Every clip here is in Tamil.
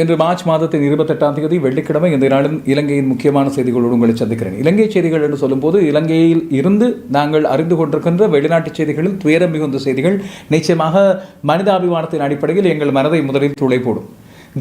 இன்று மார்ச் மாதத்தின் இருபத்தெட்டாம் தேதி வெள்ளிக்கிழமை இந்த நாளும் இலங்கையின் முக்கியமான செய்திகளோடு உங்களை சந்திக்கிறேன். இலங்கை செய்திகள் என்று சொல்லும்போது இலங்கையில் இருந்து நாங்கள் அறிந்து கொண்டிருக்கின்ற வெளிநாட்டு செய்திகளில் துயரம் மிகுந்த செய்திகள் நிச்சயமாக மனிதாபிமானத்தின் அடிப்படையில் எங்கள் மனதை முதலில் துளை போடும்.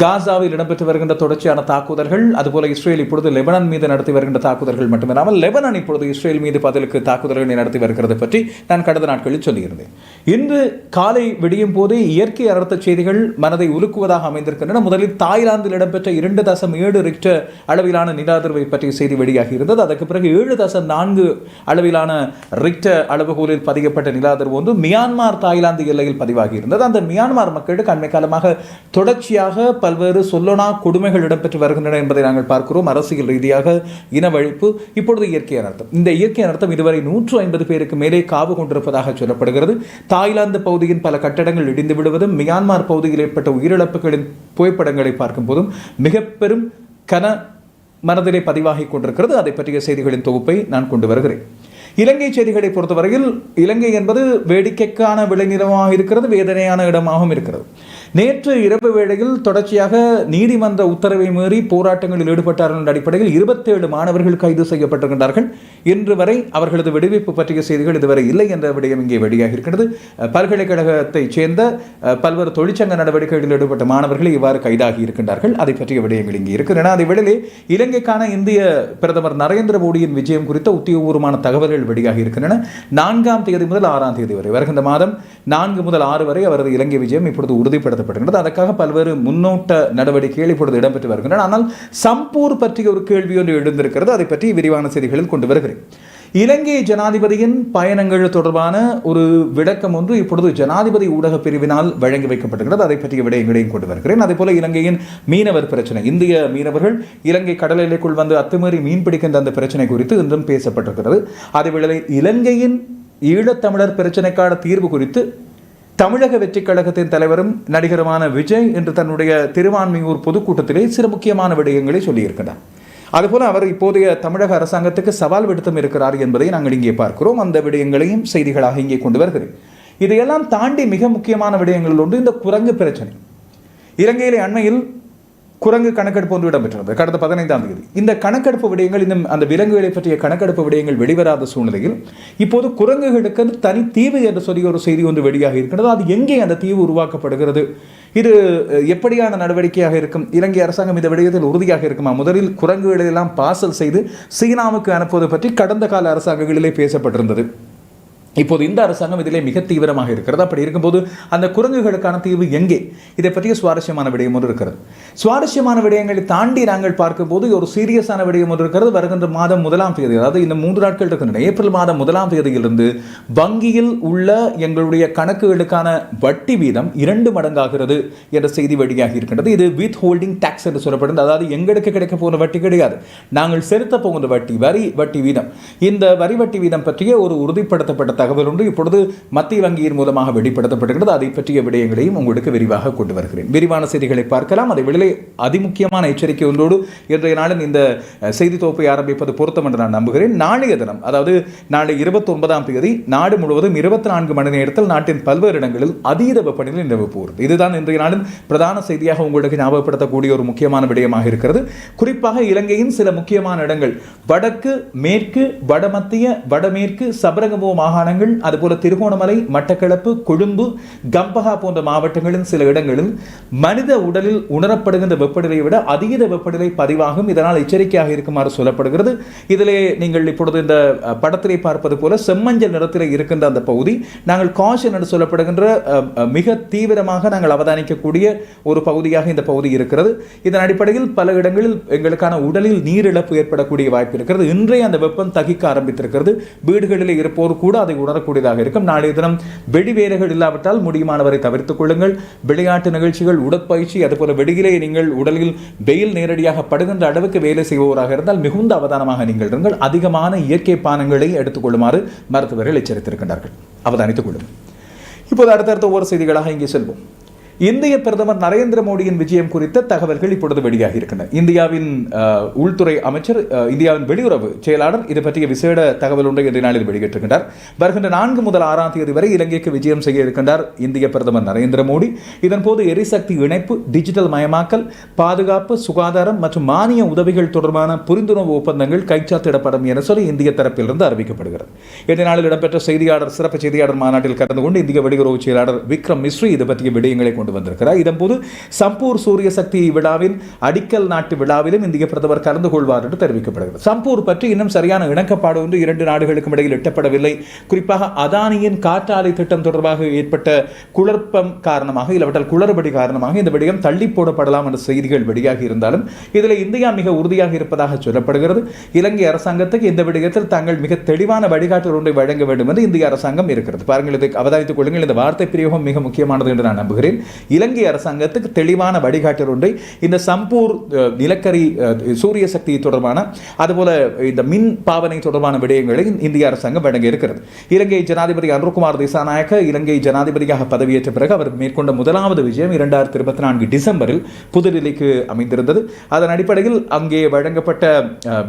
காசாவில் இடம்பெற்று வருகின்ற தொடர்ச்சியான தாக்குதல்கள் அதுபோல இஸ்ரேல் இப்பொழுது லெபனான் மீது நடத்தி வருகின்ற தாக்குதல்கள் மட்டுமில்லாமல் லெபனான் இப்பொழுது இஸ்ரேல் மீது பதிலுக்கு தாக்குதல்களை நடத்தி வருகிறது பற்றி நான் கடந்த நாட்களில் சொல்லியிருந்தேன். இன்று காலை விடியும் போது இயற்கை அர்த்த செய்திகள் மனதை உலுக்குவதாக அமைந்திருக்கின்றன. முதலில் தாய்லாந்தில் இடம்பெற்ற இரண்டு தசம் ஏழு ரிக்டர் அளவிலான நிலாதிர்வை பற்றிய செய்தி வெளியாகி இருந்தது அதற்கு பிறகு ஏழு தசம் நான்கு அளவிலான ரிக்டர் அளவுகோலில் பதியப்பட்ட நிலாதிர்வு ஒன்று மியான்மார் தாய்லாந்து எல்லையில் பதிவாகி இருந்தது அந்த மியான்மார் மக்களுக்கு அண்மை காலமாக தொடர்ச்சியாக பல்வேறு சொல்லனா கொடுமைகள் இடம்பெற்று வருகின்றன என்பதை நாங்கள் பார்க்கிறோம். அரசியல் ரீதியாக இனவழிப்பு இப்பொழுது இயற்கை அனர்த்தம். இந்த இயற்கை அனர்த்தம் இதுவரை நூற்று ஐம்பது பேருக்கு மேலே காவு கொண்டிருப்பதாக சொல்லப்படுகிறது. தாய்லாந்து பகுதியின் பல கட்டடங்கள் இடிந்து விடுவதும் மியான்மார் பகுதியில் ஏற்பட்ட உயிரிழப்புகளின் புகைப்படங்களை பார்க்கும் போதும் மிக பெரும் கன மனதிலே பதிவாகிக் கொண்டிருக்கிறது. அதை பற்றிய செய்திகளின் தொகுப்பை நான் கொண்டு வருகிறேன். இலங்கை செய்திகளை பொறுத்தவரையில் இலங்கை என்பது வேடிக்கைக்கான விளைநிலமாக இருக்கிறது வேதனையான இடமாகவும் இருக்கிறது. நேற்று இரவு வேளையில் தொடர்ச்சியாக நீதிமன்ற உத்தரவை மீறி போராட்டங்களில் ஈடுபட்டார்கள் என்ற அடிப்படையில் இருபத்தேழு மாணவர்கள் கைது செய்யப்பட்டிருக்கின்றார்கள். இன்று வரை அவர்களது விடுவிப்பு பற்றிய செய்திகள் இதுவரை இல்லை என்ற விடயம் இங்கே வெளியாகி இருக்கிறது பல்கலைக்கழகத்தைச் சேர்ந்த பல்வேறு தொழிற்சங்க நடவடிக்கைகளில் ஈடுபட்ட மாணவர்கள் இவ்வாறு கைதாகி இருக்கின்றார்கள். அதை பற்றிய விடயங்கள் இங்கே இருக்கின்றன அதே வேளையிலே இலங்கைக்கான இந்திய பிரதமர் நரேந்திர மோடியின் விஜயம் குறித்த உத்தியோகபூர்வமான தகவல்கள் வெளியாகி இருக்கின்றன. நான்காம் தேதி முதல் ஆறாம் தேதி வரை வருகின்ற மாதம் நான்கு முதல் ஆறு வரை அவரது இலங்கை விஜயம் இப்பொழுது உறுதிப்படுத்தப்படுகின்றது அதற்காக பல்வேறு முன்னோட்ட நடவடிக்கைகள் இப்பொழுது இடம்பெற்று வருகின்றன. ஆனால் சம்பூர் பற்றிய ஒரு கேள்வி ஒன்று எழுந்திருக்கிறது. அதை பற்றி விரிவான செய்திகளில் கொண்டு வருகிறேன். இலங்கை ஜனாதிபதியின் பயணங்கள் தொடர்பான ஒரு விளக்கம் ஒன்று இப்பொழுது ஜனாதிபதி ஊடக பிரிவினால் வழங்கி வைக்கப்படுகிறது அதை பற்றிய விடயங்களையும் கொண்டு வருகிறேன். அதே போல இலங்கையின் மீனவர் பிரச்சனை. இந்திய மீனவர்கள் இலங்கை கடல் எல்லைக்குள் வந்து அத்துமீறி மீன் பிடிக்கின்ற அந்த பிரச்சனை குறித்து இன்றும் பேசப்பட்டிருக்கிறது. அதேவேளை இலங்கையின் ஈழத்தமிழர் பிரச்சனைக்கான தீர்வு குறித்து தமிழக வெற்றிக் கழகத்தின் தலைவரும் நடிகருமான விஜய் என்று தன்னுடைய திருவான்மையூர் பொதுக்கூட்டத்திலே சில முக்கியமான விடயங்களை சொல்லியிருக்கிறார். அதுபோல அவர் இப்போதைய தமிழக அரசாங்கத்துக்கு சவால் விடுத்தும் இருக்கிறார் என்பதை நாங்கள் இங்கே பார்க்கிறோம். அந்த விடயங்களையும் செய்திகளாக இங்கே கொண்டு வருகிறேன். இதையெல்லாம் தாண்டி மிக முக்கியமான விடயங்கள் ஒன்று இந்த குரங்கு பிரச்சனை. இலங்கையிலே அண்மையில் குரங்கு கணக்கெடுப்பு ஒன்று இடம்பெற்றது கடந்த பதினைந்தாம் தேதி. இந்த கணக்கெடுப்பு விடயங்கள் இன்னும் அந்த விலங்குகளை பற்றிய கணக்கெடுப்பு விடயங்கள் வெளிவராத சூழ்நிலையில் இப்போது குரங்குகளுக்கு தனி தீவு என்று சொல்லி ஒரு செய்தி ஒன்று வெளியாக இருக்கிறது அது எங்கே அந்த தீவு உருவாக்கப்படுகிறது? இது எப்படியான நடவடிக்கையாக இருக்கும்? இலங்கை அரசாங்கம் இந்த விடயத்தில் உறுதியாக இருக்குமா? முதலில் குரங்குகளை எல்லாம் பார்சல் செய்து சீனாவுக்கு அனுப்புவது பற்றி கடந்த கால அரசாங்கங்களிலே பேசப்பட்டிருந்தது. இப்போது இந்த அரசாங்கம் இதிலே மிக தீவிரமாக இருக்கிறது. அப்படி இருக்கும்போது அந்த குரங்குகளுக்கான தீர்வு எங்கே? இதை பற்றிய சுவாரஸ்யமான விடயம் ஒன்று இருக்கிறது. சுவாரஸ்யமான விடயங்களை தாண்டி நாங்கள் பார்க்கும்போது ஒரு சீரியஸான விடயம் ஒன்று இருக்கிறது. வருகின்ற மாதம் முதலாம் தேதி அதாவது இந்த மூன்று நாட்கள் இருக்கின்றன. ஏப்ரல் மாதம் முதலாம் தேதியிலிருந்து வங்கியில் உள்ள எங்களுடைய கணக்குகளுக்கான வட்டி வீதம் இரண்டு மடங்காகிறது என்ற செய்தி வெளியாகி இருக்கின்றது. இது வித் ஹோல்டிங் டேக்ஸ் என்று சொல்லப்படுகிறது. அதாவது எங்களுக்கு கிடைக்க போகிற வட்டி கிடையாது. நாங்கள் செலுத்த போகின்ற வட்டி வரி வட்டி வீதம். இந்த வரி வட்டி வீதம் பற்றிய ஒரு உறுதிப்படுத்தப்பட்ட தகவல் ஒன்று இப்பொழுது மத்திய வங்கியின் மூலமாக வெளிப்படுத்தப்படுகிறது அதை பற்றிய விடயங்களையும் உங்களுக்கு விரிவாக கொண்டு வருகிறேன். விரிவான செய்திகளை பார்க்கலாம். அதை வெளியே அதிமுக்கியமான எச்சரிக்கை ஒன்றோடு இன்றைய நாளில் இந்த செய்தி தொகுப்பை ஆரம்பிப்பது பொருத்தம் என்று நான் நம்புகிறேன். நாளைய தினம் அதாவது நாளை இருபத்தி ஒன்பதாம் தேதி நாடு முழுவதும் இருபத்தி நான்கு மணி நேரத்தில் நாட்டின் பல்வேறு இடங்களில் அதீத வெப்பநிலை நிலவு போகிறது. இதுதான் இன்றைய நாளின் பிரதான செய்தியாக உங்களுக்கு ஞாபகப்படுத்தக்கூடிய ஒரு முக்கியமான விடயமாக இருக்கிறது. குறிப்பாக இலங்கையின் சில முக்கியமான இடங்கள் வடக்கு மேற்கு வடமத்திய வடமேற்கு சபரகமோ மாகாணங்கள் மாவட்டங்கள் அதுபோல திருகோணமலை மட்டக்களப்பு கொழும்பு கம்பஹா போன்ற மாவட்டங்களின் சில இடங்களில் மனித உடலில் உணரப்படுகின்ற வெப்பநிலையை விட அதீத வெப்பநிலை பதிவாகும். இதனால் எச்சரிக்கையாக இருக்குமாறு சொல்லப்படுகிறது. இதிலே நீங்கள் இப்பொழுது இந்த படத்திலே பார்ப்பது போல செம்மஞ்சள் நிறத்தில் இருக்கின்ற அந்த பகுதி நாங்கள் காஷன் என்று சொல்லப்படுகின்ற மிக தீவிரமாக நாங்கள் அவதானிக்கக்கூடிய ஒரு பகுதியாக இந்த பகுதி இருக்கிறது. இதன் அடிப்படையில் பல இடங்களில் எங்களுக்கான உடலில் நீரிழப்பு ஏற்படக்கூடிய வாய்ப்பு இருக்கிறது. இன்றைய அந்த வெப்பம் தகிக்க ஆரம்பித்திருக்கிறது. வீடுகளில் இருப்போர் கூட அதை உணரக்கூடியதாக இருக்கும். நாளைய தினம் வெடிவேறுகள் இல்லாவிட்டால் முடியுமானவரை தவிர்த்துக் கொள்ளுங்கள். விளையாட்டு நிகழ்ச்சிகள் உடற்பயிற்சி அதுபோல வெடியிலே நீங்கள் உடலில் வெயில் நேரடியாக படுகின்ற அளவுக்கு வேலை செய்பவராக இருந்தால் மிகுந்த அவதானமாக நீங்கள் இருங்கள். அதிகமான இயற்கை பானங்களை எடுத்துக்கொள்ளுமாறு மருத்துவர்கள் எச்சரித்திருக்கின்றார்கள். அவதானித்துக் கொள்ளுங்கள். இப்போது அடுத்தடுத்த ஒவ்வொரு செய்திகளாக இங்கே செல்வோம். இந்திய பிரதமர் நரேந்திர மோடியின் விஜயம் குறித்த தகவல்கள் இப்பொழுது வெளியாகி இருக்கின்றன. இந்தியாவின் உள்துறை அமைச்சர் இந்தியாவின் வெளியுறவு செயலாளர் இது பற்றிய விசேட தகவல் ஒன்றை இன்றைய நாளில் வெளியிட்டிருக்கின்றார். வருகின்ற நான்கு முதல் ஆறாம் தேதி வரை இலங்கைக்கு விஜயம் செய்ய இருக்கின்றார் இந்திய பிரதமர் நரேந்திர மோடி. இதன்போது எரிசக்தி இணைப்பு டிஜிட்டல் மயமாக்கல் பாதுகாப்பு சுகாதாரம் மற்றும் மானிய உதவிகள் தொடர்பான புரிந்துணர்வு ஒப்பந்தங்கள் கைச்சாத்திடப்படும் என சொல்லி இந்திய தரப்பிலிருந்து அறிவிக்கப்படுகிறது. இன்றைய நாளில் இடம்பெற்ற செய்தியாளர் சிறப்பு செய்தியாளர் மாநாட்டில் கலந்து கொண்டு இந்திய வெளியுறவு செயலாளர் விக்ரம் மிஸ்ரி இது பற்றிய விடயங்களை கொண்டு வந்திருக்கிறார். இதன்போது சம்பூர் சூரிய சக்தி விழாவின் அடிக்கல் நாட்டு விழாவிலும் இந்திய பிரதமர் கலந்து கொள்வார் என்று தெரிவிக்கப்படுகிறது. சம்பூர் பற்றி இன்னும் சரியான இணக்கப்பாடு ஒன்று இரண்டு நாடுகளுக்கும் இடையில் எட்டப்படவில்லை. குறிப்பாக அதானியின் காற்றாலை திட்டம் தொடர்பாக ஏற்பட்ட குழப்பம் காரணமாக இல்லாவிட்டால் குளறுபடி காரணமாக இந்த விடயம் தள்ளி போடப்படலாம் என்ற செய்திகள் வெளியாகி இருந்தாலும் இதில் இந்தியா மிக உறுதியாக இருப்பதாக சொல்லப்படுகிறது. இலங்கை அரசாங்கத்துக்கு இந்த விடயத்தில் தாங்கள் மிக தெளிவான வழிகாட்டல் ஒன்றை வழங்க வேண்டும் என்று இந்திய அரசாங்கம் இருக்கிறது. பாருங்கள் இதை அவதானித்துக் கொள்ளுங்கள். இந்த வார்த்தை பிரயோகம் மிக முக்கியமானது என்று நான் நம்புகிறேன். இலங்கை அரசாங்கத்துக்கு தெளிவான வழிகாட்டல் ஒன்றை. இந்த சம்பூர் நிலக்கரி சூரிய சக்தி தொடர்பான அதுபோல இந்த மின் பாவனை தொடர்பான விடயங்களை இந்திய அரசாங்கம் வழங்க இருக்கிறது. இலங்கை ஜனாதிபதி அருண்குமார் திசாநாயக்க இலங்கை ஜனாதிபதியாக பதவியேற்ற பிறகு அவர் மேற்கொண்ட முதலாவது விஜயம் இரண்டாயிரத்தி இருபத்தி நான்கு டிசம்பரில் புதுடில்லிக்கு அமைந்திருந்தது. அதன் அடிப்படையில் அங்கே வழங்கப்பட்ட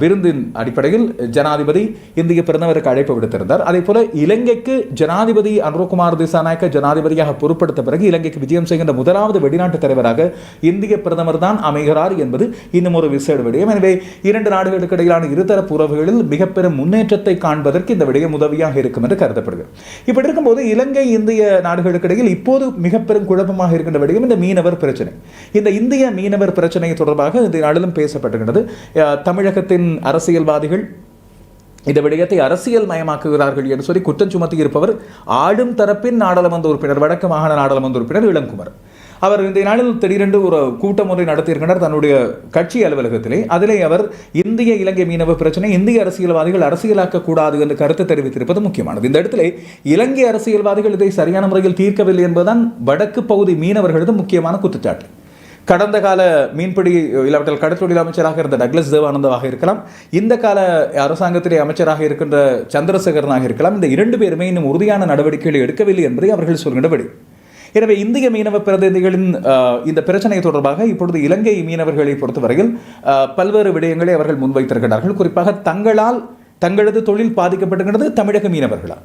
விருந்தின் அடிப்படையில் ஜனாதிபதி இந்திய பிரதமருக்கு அழைப்பு விடுத்திருந்தார். அதே போல இலங்கைக்கு ஜனாதிபதி அனுர்குமார் திசாநாயக்க ஜனாதிபதியாக பொறுப்படுத்த பிறகு இலங்கைக்கு விஜயம் செய்கின்ற முதலாவது வெளிநாட்டு தலைவராக இந்திய பிரதமர் தான் அமைகிறார் என்பது இன்னும் ஒரு விசேட விடயம். எனவே இரண்டு நாடுகளுக்கு இடையிலான இருதரப்பு உறவுகளில் மிக பெரும் முன்னேற்றத்தை காண்பதற்கு இந்த விடயம் உதவியாக இருக்கும் என்று கருதப்படுகிறது. இப்படி இருக்கும்போது இலங்கை இந்திய நாடுகளுக்கு இடையில் இப்போது மிக பெரும் குழப்பமாக இருக்கின்ற விடயம் இந்த மீனவர் பிரச்சனை. இந்த இந்திய மீனவர் பிரச்சனை தொடர்பாக இந்த நாளிலும் பேசப்பட்டிருக்கிறது தமிழகத்தின் அரசியல்வாதிகள் இந்த விடயத்தை அரசியல் மயமாக்குகிறார்கள் என்று சொல்லி குற்றம் சுமத்தி இருப்பவர் ஆளும் தரப்பின் நாடாளுமன்ற உறுப்பினர் வடக்கு மாகாண நாடாளுமன்ற உறுப்பினர் இளங்குமர் அவர் இந்த நாளில் திடீரென்று ஒரு கூட்டம் ஒன்றை நடத்தியிருக்கிறார் தன்னுடைய கட்சி அலுவலகத்திலே. அதிலே அவர் இந்திய இலங்கை மீனவ பிரச்சனை இந்திய அரசியல்வாதிகள் அரசியலாக்க கூடாது என்று கருத்து தெரிவித்திருப்பது முக்கியமானது. இந்த இடத்திலே இலங்கை அரசியல்வாதிகள் இதை சரியான முறையில் தீர்க்கவில்லை என்பதுதான் வடக்கு பகுதி மீனவர்களது முக்கியமான குற்றச்சாட்டு. கடந்த கால மீன்பிடி இல்லாவிட்டால் கடற்தொழில் அமைச்சராக இருந்த டக்ளஸ் தேவானந்தாவாக இருக்கலாம். இந்த கால அரசாங்கத்திலே அமைச்சராக இருக்கின்ற சந்திரசேகரனாக இருக்கலாம். இந்த இரண்டு பேருமே இன்னும் உறுதியான நடவடிக்கைகளை எடுக்கவில்லை என்பதை அவர்கள் சொல்கின்றபடி. எனவே இந்திய மீனவ பிரதிநிதிகளின் இந்த பிரச்சனை தொடர்பாக இப்பொழுது இலங்கை மீனவர்களை பொறுத்தவரையில் பல்வேறு விடயங்களை அவர்கள் முன்வைத்திருக்கிறார்கள். குறிப்பாக தங்களால் தங்களது தொழில் பாதிக்கப்படுகின்றது தமிழக மீனவர்களால்.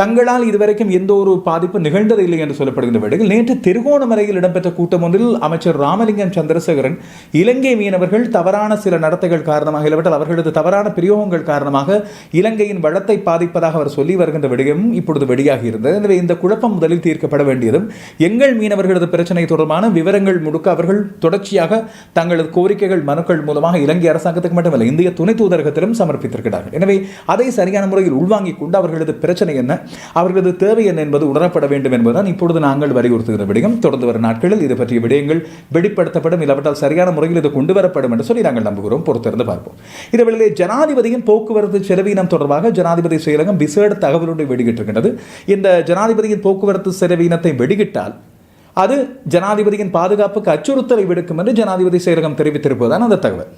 தங்களால் இதுவரைக்கும் எந்த ஒரு பாதிப்பு நிகழ்ந்ததில்லை என்று சொல்லப்படுகின்ற வேளையில் நேற்று திருகோணமலையில் இடம்பெற்ற கூட்டம் ஒன்றில் அமைச்சர் ராமலிங்கம் சந்திரசேகரன் இலங்கை மீனவர்கள் தவறான சில நடத்தைகள் காரணமாக இல்லாவிட்டால் அவர்களது தவறான பிரயோகங்கள் காரணமாக இலங்கையின் வளத்தை பாதிப்பதாக அவர் சொல்லி வருகின்ற விடயமும் இப்பொழுது வெளியாகி இருந்தது. எனவே இந்த குழப்பம் முதலில் தீர்க்கப்பட வேண்டியதும் எங்கள் மீனவர்களது பிரச்சனை தொடர்பான விவரங்கள் முழுக்க அவர்கள் தொடர்ச்சியாக தங்களது கோரிக்கைகள் மனுக்கள் மூலமாக இலங்கை அரசாங்கத்துக்கு மட்டுமல்ல இந்திய துணை தூதரகத்திலும் சமர்ப்பித்திருக்கிறார்கள். எனவே அதை சரியான முறையில் உள்வாங்கிக் கொண்டு அவர்களது பிரச்சனை என்ன? அவர்களது தேவை என்ன என்பது உணரப்பட வேண்டும் என்பதுதான் இப்பொழுது நாங்கள் வலியுறுத்துகிற விடயம். தொடர்ந்து வரும் நாட்களில் இது பற்றிய விடயங்கள் வெளிப்படுத்தப்படும் இல்லாவிட்டால் சரியான முறையில் இது கொண்டு வரப்படும் என்று சொல்லி நாங்கள் நம்புகிறோம். பொறுத்திருந்து பார்ப்போம். இதேவேளை ஜனாதிபதியின் போக்குவரத்து செலவீனம் தொடர்பாக ஜனாதிபதி செயலகம் விசேட தகவலோடு வெளியிட்டிருக்கின்றது. இந்த ஜனாதிபதியின் போக்குவரத்து செலவீனத்தை வெளியிட்டால் அது ஜனாதிபதியின் பாதுகாப்புக்கு அச்சுறுத்தலை விடுக்கும் என்று ஜனாதிபதி செயலகம் தெரிவித்திருப்பதுதான் அந்த தகவல்.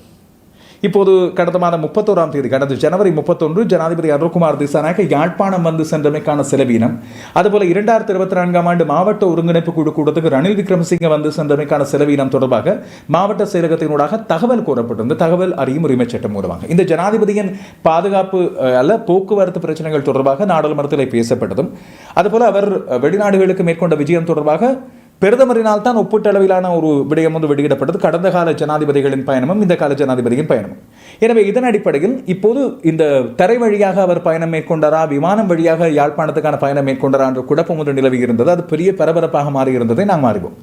இப்போது கடந்த மாதம் முப்பத்தோராம் தேதி கடந்த ஜனவரி முப்பத்தொன்று ஜனாதிபதி அருண்குமார் திசானாக யாழ்ப்பாணம் வந்து சென்றமைக்கான செலவீனம். அதுபோல இரண்டாயிரத்தி இருபத்தி நான்காம் ஆண்டு மாவட்ட ஒருங்கிணைப்பு குழு கூட்டத்துக்கு ரணில் விக்ரமசிங்க வந்து சென்றமைக்கான செலவீனம் தொடர்பாக மாவட்ட செயலகத்தினூடாக தகவல் கூறப்பட்டிருந்த தகவல் அறியும் உரிமை சட்டம் மூலமாக. இந்த ஜனாதிபதியின் பாதுகாப்பு அல்ல போக்குவரத்து பிரச்சனைகள் தொடர்பாக நாடாளுமன்றத்தில் பேசப்பட்டதும் அதுபோல அவர் வெளிநாடுகளுக்கு மேற்கொண்ட விஜயம் தொடர்பாக பிரதமரினால் தான் ஒப்பீட்டளவிலான ஒரு விடயம் வந்து வெளியிடப்பட்டது. கடந்த கால ஜனாதிபதிகளின் பயணமும் இந்த கால ஜனாதிபதியின் பயணமும். எனவே இதன் அடிப்படையில் இப்போது இந்த தரை வழியாக அவர் பயணம் மேற்கொண்டாரா விமானம் வழியாக யாழ்ப்பாணத்துக்கான பயணம் மேற்கொண்டாரா என்ற குழப்பம் ஒன்று நிலவி இருந்தது. அது பெரிய பரபரப்பாக மாறி இருந்ததை நாம் அறிவோம்.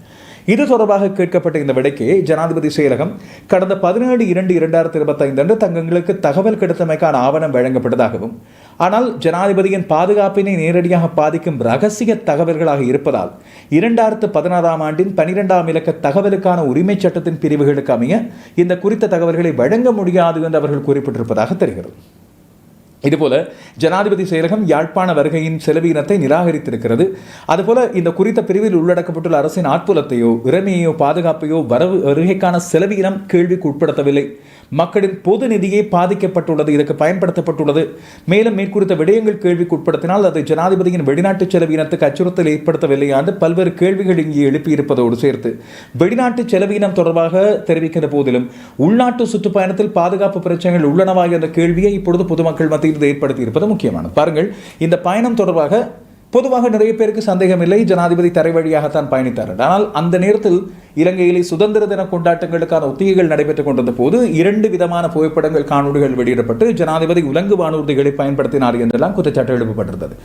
இது தொடர்பாக கேட்கப்பட்ட இந்த விடைக்கு ஜனாதிபதி செயலகம் கடந்த பதினேழு இரண்டு இரண்டாயிரத்தி இருபத்தைந்து அன்று தங்களுக்கு தகவல் கிடைத்தமைக்கான ஆவணம் வழங்கப்பட்டதாகவும் ஆனால் ஜனாதிபதியின் பாதுகாப்பினை நேரடியாக பாதிக்கும் ரகசிய தகவல்களாக இருப்பதால் இரண்டாயிரத்து பதினாறாம் ஆண்டின் பனிரெண்டாம் இலக்க தகவலுக்கான உரிமை சட்டத்தின் பிரிவுகளுக்கு அமைய இந்த குறித்த தகவல்களை வழங்க முடியாது என்று அவர்கள் குறிப்பிட்டிருப்பதாக தெரிகிறது. இதுபோல ஜனாதிபதி செயலகம் யாழ்ப்பாண வருகையின் செலவீனத்தை நிராகரித்திருக்கிறது. அதுபோல இந்த குறித்த பிரிவில் உள்ளடக்கப்பட்டுள்ள அரசின் ஆட்புலத்தையோ இறமையோ பாதுகாப்பையோ வரவு வருகைக்கான செலவீனம் கேள்விக்கு உட்படுத்தவில்லை. மக்களின் பொது நிதியே பாதிக்கப்பட்டுள்ளது இதற்கு பயன்படுத்தப்பட்டுள்ளது. மேலும் மேற்குறித்த விடயங்கள் கேள்விக்கு உட்படுத்தினால் அது ஜனாதிபதியின் வெளிநாட்டு செலவினத்துக்கு அச்சுறுத்தல் ஏற்படுத்தவில்லை என்று பல்வேறு கேள்விகள் இங்கே எழுப்பியிருப்பதோடு சேர்த்து வெளிநாட்டு செலவினம் தொடர்பாக தெரிவிக்கின்ற போதிலும் உள்நாட்டு சுற்றுப்பயணத்தில் பாதுகாப்பு பிரச்சனைகள் உள்ளனவா என்ற கேள்வியை இப்பொழுது பொதுமக்கள் மத்தியில் ஏற்படுத்தி இருப்பது முக்கியமானது. பாருங்கள் இந்த பயணம் தொடர்பாக பொதுவாக நிறைய பேருக்கு சந்தேகம் இல்லை ஜனாதிபதி தரை வழியாகத்தான் பயணித்தார் ஆனால் அந்த நேரத்தில் இலங்கையிலே சுதந்திர தின கொண்டாட்டங்களுக்கான ஒத்திகைகள் நடைபெற்றுக் கொண்டிருந்த போது இரண்டு விதமான புகைப்படங்கள் காணொலிகள் வெளியிடப்பட்டு ஜனாதிபதி உலங்கு வானூர்திகளை பயன்படுத்தினார் என்றெல்லாம் குற்றச்சாட்டு எழுப்பப்பட்டிருந்தது.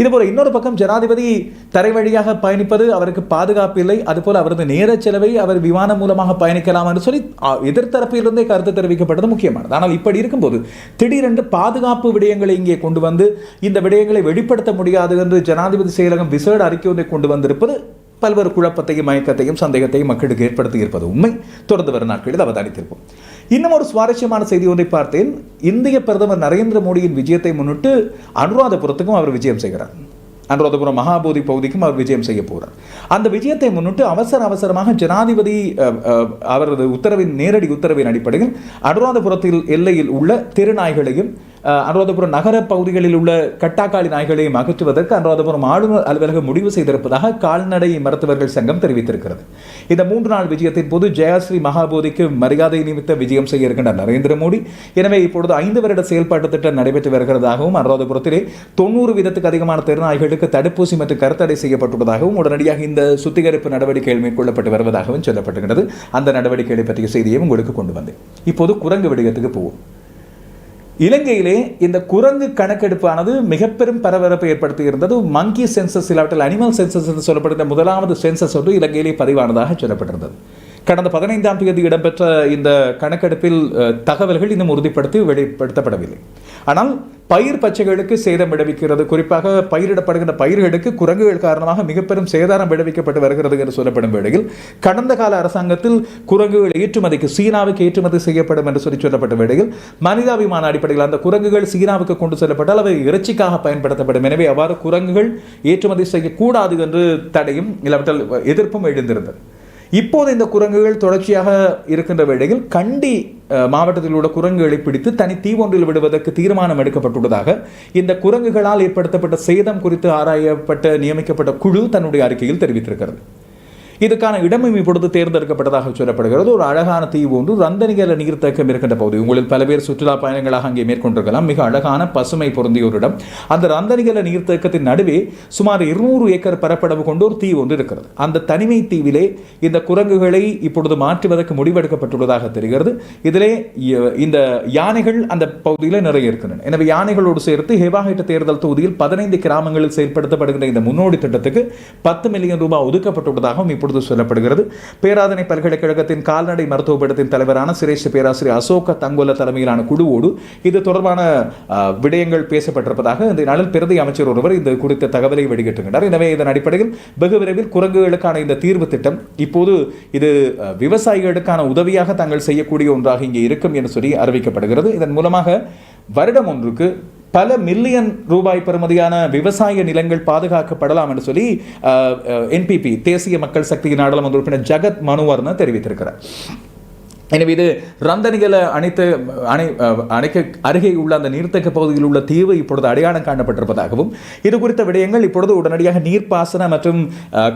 இதுபோல இன்னொரு பக்கம் ஜனாதிபதி தரை வழியாக பயணிப்பது அவருக்கு பாதுகாப்பு இல்லை. அதுபோல அவரது நேர செலவை அவர் விமானம் மூலமாக பயணிக்கலாம் என்று சொல்லி எதிர்த்தரப்பிலிருந்தே கருத்து தெரிவிக்கப்பட்டது முக்கியமானது. ஆனால் இப்படி இருக்கும்போது திடீரென்று பாதுகாப்பு விடயங்களை இங்கே கொண்டு வந்து இந்த விடயங்களை வெளிப்படுத்த முடியாது என்று ஜனாதிபதி செயலகம் விசேட அறிக்கை ஒன்றை கொண்டு வந்திருப்பது பல்வேறு குழப்பத்தையும் மயக்கத்தையும் சந்தேகத்தையும் மக்களுக்கு ஏற்படுத்தி இருப்பது உண்மை. தொடர்ந்து வரும் நாட்களில் அவதானித்திருப்போம். இன்னும் ஒரு சுவாரஸ்யமான செய்தி ஒன்றை பார்த்தேன். இந்திய பிரதமர் நரேந்திர மோடியின் விஜயத்தை முன்னிட்டு அனுராதபுரத்துக்கும் அவர் விஜயம் செய்கிறார். அனுராதபுரம் மகாபோதி பகுதிக்கும் அவர் விஜயம் செய்ய போகிறார். அந்த விஜயத்தை முன்னிட்டு அவசர அவசரமாக ஜனாதிபதி அவரது உத்தரவின் நேரடி உத்தரவின் அடிப்படையில் அனுராதபுரத்தில் எல்லையில் உள்ள திருநாய்களையும் அனுராதபுரம் நகர பகுதிகளில் உள்ள கட்டாக்காளி நாய்களையும் அகற்றுவதற்கு அனுராதபுரம் ஆளுநர் அலுவலகம் முடிவு செய்திருப்பதாக கால்நடை மருத்துவர்கள் சங்கம் தெரிவித்திருக்கிறது. இந்த மூன்று நாள் விஜயத்தின் போது ஜெயாஸ்ரீ மகாபோதிக்கு மரியாதை நிமித்த விஜயம் செய்ய இருக்கின்ற நரேந்திர மோடி. எனவே இப்பொழுது ஐந்து வருட செயல்பாட்டு திட்டம் நடைபெற்று வருகிறதாகவும் அனுராதபுரத்திலே தொண்ணூறு வீதத்துக்கு அதிகமான திருநாய்களுக்கு தடுப்பூசி மற்றும் கருத்தடை செய்யப்பட்டுள்ளதாகவும் உடனடியாக இந்த சுத்திகரிப்பு நடவடிக்கைகள் மேற்கொள்ளப்பட்டு வருவதாகவும் சொல்லப்பட்டுகிறது அந்த நடவடிக்கைகளை பற்றிய செய்தியை உங்களுக்கு கொண்டு வந்தேன். இப்போது குரங்கு விடயத்துக்கு போவோம். இலங்கையிலே இந்த குரங்கு கணக்கெடுப்பானது மிக பெரும் பரபரப்பை ஏற்படுத்தி இருந்தது மங்கி சென்சஸ் இல்லாவிட்டால் அனிமல் சென்சஸ் என்று சொல்லப்படுகிற முதலாவது சென்சஸ் ஒன்று இலங்கையிலே பதிவானதாக சொல்லப்பட்டிருந்தது. கடந்த பதினைந்தாம் தேதி இடம்பெற்ற இந்த கணக்கெடுப்பில் தகவல்கள் இன்னும் உறுதிப்படுத்தி வெளிப்படுத்தப்படவில்லை. ஆனால் பயிர் பச்சைகளுக்கு சேதம் விளைவிக்கிறது குறிப்பாக பயிரிடப்படுகின்ற பயிர்களுக்கு குரங்குகள் காரணமாக மிக பெரும் சேதாரம் விளைவிக்கப்பட்டு வருகிறது என்று சொல்லப்படும் வேளையில் கடந்த கால அரசாங்கத்தில் குரங்குகள் ஏற்றுமதிக்கு சீனாவுக்கு ஏற்றுமதி செய்யப்படும் என்று சொல்லி சொல்லப்பட்ட வேளையில் மனிதாபிமான அடிப்படையில் அந்த குரங்குகள் சீனாவுக்கு கொண்டு செல்லப்பட்டால் அவை இறைச்சிக்காக பயன்படுத்தப்படும். எனவே அவ்வாறு குரங்குகள் ஏற்றுமதி செய்யக்கூடாது என்று தடையும் இல்லாவிட்டால் எதிர்ப்பும் எழுந்திருந்தது. இப்போது இந்த குரங்குகள் தொடர்ச்சியாக இருக்கின்ற வேளையில் கண்டி மாவட்டத்தில் உள்ள குரங்குகளை பிடித்து தனி தீவொன்றில் விடுவதற்கு தீர்மானம் எடுக்கப்பட்டுள்ளதாக இந்த குரங்குகளால் ஏற்படுத்தப்பட்ட சேதம் குறித்து ஆராயப்பட்ட நியமிக்கப்பட்ட குழு தன்னுடைய அறிக்கையில் தெரிவித்திருக்கிறது. இதுக்கான இடமும் இப்பொழுது தேர்ந்தெடுக்கப்பட்டதாக சொல்லப்படுகிறது. ஒரு அழகான தீவு ஒன்று. ரந்தனிகர நீர்த்தேக்கம் இருக்கின்ற பகுதி. உங்களில் பல பேர் சுற்றுலா பயணங்களாக அங்கே மேற்கொண்டிருக்கலாம். மிக அழகான பசுமை பொருந்திய ஒரு இடம். அந்த ரந்தனிகர நீர்த்தேக்கத்தின் நடுவே சுமார் இருநூறு ஏக்கர் பரப்பளவு கொண்டு ஒரு தீவு ஒன்று இருக்கிறது. அந்த தனிமை தீவிலே இந்த குரங்குகளை இப்பொழுது மாற்றுவதற்கு முடிவெடுக்கப்பட்டுள்ளதாக தெரிகிறது. இதிலே இந்த யானைகள் அந்த பகுதியில் நிறைய இருக்கின்றன. எனவே யானைகளோடு சேர்த்து ஹெவாஹெட்ட தேர்தல் தொகுதியில் பதினைந்து கிராமங்களில் செயல்படுத்தப்படுகின்ற இந்த முன்னோடி திட்டத்துக்கு பத்து மில்லியன் ரூபாய் ஒதுக்கப்பட்டுள்ளதாகவும் இப்பொழுது சொல்லப்படுகிறது. பேராதனை பல்கலைக்கழகத்தின் கால்நடை மருத்துவபடத்தின் தலைவரான சிரேஷ்ட பேராசிரியர் அசோக தங்கோல தலைமையிலான குழுவோடு இது தொடர்பான விடயங்கள் பேசப்பட்டிருப்பதாக இந்த நாளில் பிரதி அமைச்சர் ஒருவர் இந்த குறித்த தகவலை வெளியிட்டிருக்கிறார் எனவே இதன் அடிப்படையில் வெகு விரைவில் குரங்குகளுக்கான இந்த தீர்வு திட்டம் இப்போது இது விவசாயிகளுக்கான உதவியாக தாங்கள் செய்யக்கூடிய ஒன்றாக இங்கே இருக்கும் என்று சொல்லி அறிவிக்கப்படுகிறது. இதன் மூலமாக வருடம் ஒன்றுக்கு பல மில்லியன் ரூபாய் பெறுமதியான விவசாய நிலங்கள் பாதுகாக்கப்படலாம் என்று சொல்லி என்பிபி தேசிய மக்கள் சக்தி நாடாளுமன்ற உறுப்பினர் ஜகத் மனுவர்ன தெரிவித்திருக்கிறார். எனவே இது ரந்தனிகளை அனைத்து அணை அணைக்க அருகே உள்ள அந்த நீர்த்தக்க பகுதியில் உள்ள தீவு இப்பொழுது அடையாளம் காணப்பட்டிருப்பதாகவும் இது குறித்த விடயங்கள் இப்பொழுது உடனடியாக நீர்ப்பாசன மற்றும்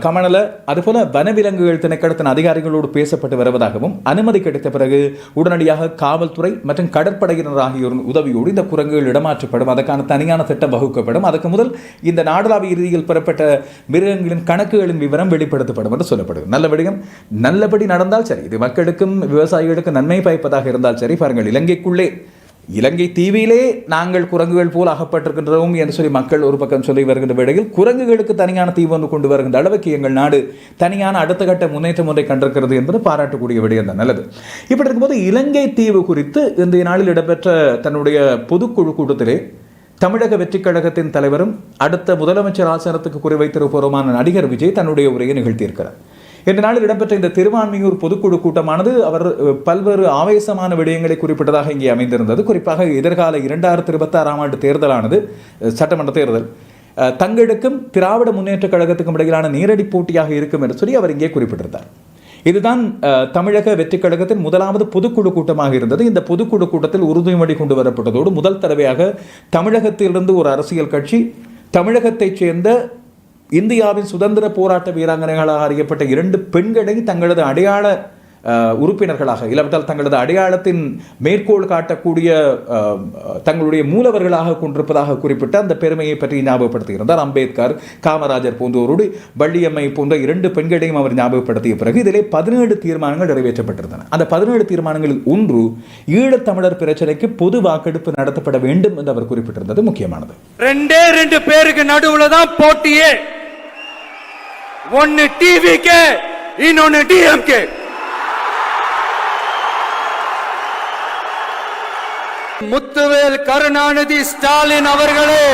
கமணல அதுபோல வனவிலங்குகள் திணைக்களத்தின் அதிகாரிகளோடு பேசப்பட்டு வருவதாகவும் அனுமதி கிடைத்த பிறகு உடனடியாக காவல்துறை மற்றும் கடற்படையினர் ஆகியோர் உதவியோடு இந்த குரங்குகள் இடமாற்றப்படும். அதற்கான தனியான திட்டம் வகுக்கப்படும். அதற்கு முதல் இந்த நாடளாவிய இறுதியில் பெறப்பட்ட மிருகங்களின் கணக்குகளின் விவரம் வெளிப்படுத்தப்படும் என்று சொல்லப்படுது நல்ல விடயம். நல்லபடி நடந்தால் சரி. இது மக்களுக்கும் விவசாய விவசாயிகளுக்கு நன்மை பயப்பதாக இருந்தால் சரி பாருங்கள் இலங்கைக்குள்ளே இலங்கை தீவிலே நாங்கள் குரங்குகள் போல் அகப்பட்டிருக்கின்றோம் என்று சொல்லி மக்கள் ஒரு பக்கம் சொல்லி வருகின்ற வேளையில் குரங்குகளுக்கு தனியான தீவு ஒன்று கொண்டு வருகின்ற அளவுக்கு எங்கள் நாடு தனியான அடுத்த கட்ட முன்னேற்றம் ஒன்றை கண்டிருக்கிறது என்பது பாராட்டக்கூடிய விடயம் தான் நல்லது. இப்படி இருக்கும்போது இலங்கை தீவு குறித்து இன்றைய நாளில் இடம்பெற்ற தன்னுடைய பொதுக்குழு கூட்டத்திலே தமிழக வெற்றிக் கழகத்தின் தலைவரும் அடுத்த முதலமைச்சர் ஆசனத்துக்கு குறிவைத்திருப்பவருமான நடிகர் விஜய் தன்னுடைய உரையை நிகழ்த்தியிருக்கிறார். இன்று நாளில் இடம்பெற்ற இந்த திருவான்மியூர் பொதுக்குழு கூட்டமானது அவர் பல்வேறு ஆவேசமான விடயங்களை குறிப்பிட்டதாக இங்கே அமைந்திருந்தது. குறிப்பாக எதிர்கால இரண்டாயிரத்தி இருபத்தாறாம் ஆண்டு தேர்தலானது சட்டமன்ற தேர்தல். தங்களுக்கும் திராவிட முன்னேற்ற கழகத்துக்கும் இடையிலான நேரடி போட்டியாக இருக்கும் என்று சொல்லி அவர் இங்கே குறிப்பிட்டிருந்தார். இதுதான் தமிழக வெற்றிக் கழகத்தின் முதலாவது பொதுக்குழு கூட்டமாக இருந்தது. இந்த பொதுக்குழு கூட்டத்தில் உறுதிமொழி கொண்டு வரப்பட்டதோடு முதல் தடவையாக தமிழகத்திலிருந்து ஒரு அரசியல் கட்சி தமிழகத்தைச் சேர்ந்த இந்தியாவின் சுதந்திர போராட்ட வீராங்கனைகளாக அறியப்பட்ட இரண்டு பெண்களை தங்களது அடையாள உறுப்பினர்களாக இல்லாவிட்டால் தங்களது அடையாளத்தின் மேற்கோள் காட்டக்கூடிய தங்களுடைய மூலவர்களாக கொண்டிருப்பதாக குறிப்பிட்ட அந்த பெருமையை பற்றி ஞாபகப்படுத்துகிறார் அம்பேத்கர் காமராஜர் போன்றோரோடு வள்ளியம்மை போன்ற இரண்டு பெண்களையும் அவர் ஞாபகப்படுத்திய பிறகு இதிலே பதினேழு தீர்மானங்கள் நிறைவேற்றப்பட்டிருந்தன. அந்த பதினேழு தீர்மானங்களில் ஒன்று ஈழத்தமிழர் பிரச்சனைக்கு பொது வாக்கெடுப்பு நடத்தப்பட வேண்டும் என்று அவர் குறிப்பிட்டிருந்தது முக்கியமானது. ரெண்டே ரெண்டு பேருக்கு நடுவுல தான் போட்டியே. ஒன்னு டிவி கே இன்னொன்னு டிஎம்கே. முத்துவேல் கருணாநிதி ஸ்டாலின் அவர்களே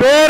பேரை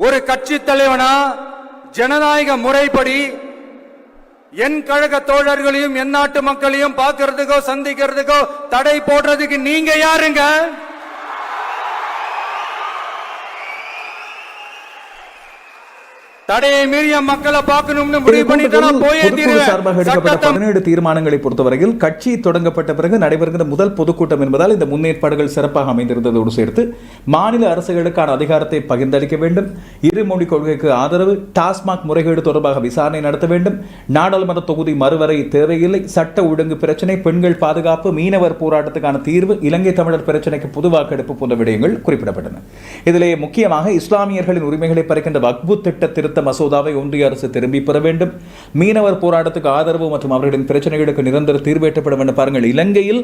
ஒரு கட்சி தலைவனா ஜனநாயக முறைப்படி என் கழக தோழர்களையும் என் நாட்டு மக்களையும் பார்க்கறதுக்கோ சந்திக்கிறதுக்கோ தடை போடுறதுக்கு நீங்க யாருங்க? தடையை மீறிய மக்களை பார்க்கணும்னு முடிவு பண்ணிட்டு தீர்மானங்களை பொறுத்தவரையில் கட்சி தொடங்கப்பட்ட பிறகு நடைபெறுகிற முதல் பொதுக்கூட்டம் என்பதால் இந்த முன்னேற்பாடுகள் சிறப்பாக அமைந்திருந்ததோடு சேர்த்து மாநில அரசுகளுக்கான அதிகாரத்தை பகிர்ந்தளிக்க வேண்டும். இருமொழி கொள்கைக்கு ஆதரவு டாஸ்மாக் முறைகேடு தொடர்பாக விசாரணை நடத்த வேண்டும். நாடாளுமன்ற தொகுதி மறுவரை தேவையில்லை. சட்ட ஒழுங்கு பிரச்சனை பெண்கள் பாதுகாப்பு மீனவர் போராட்டத்துக்கான தீர்வு இலங்கை தமிழர் பிரச்சனைக்கு பொது வாக்கெடுப்பு போன்ற விடயங்கள் குறிப்பிடப்பட்டன. இதிலே முக்கியமாக இஸ்லாமியர்களின் உரிமைகளை பறிக்கின்ற வக்பு திட்ட திருத்த மசோதாவை ஒன்றிய அரசு திரும்பி பெற வேண்டும். மீனவர் போராட்டத்துக்கு ஆதரவு மற்றும் அவர்களின் பிரச்சனைகளுக்கு நிரந்தர தீர்வேற்றப்பட வேண்டும் பாருங்கள். இலங்கையில்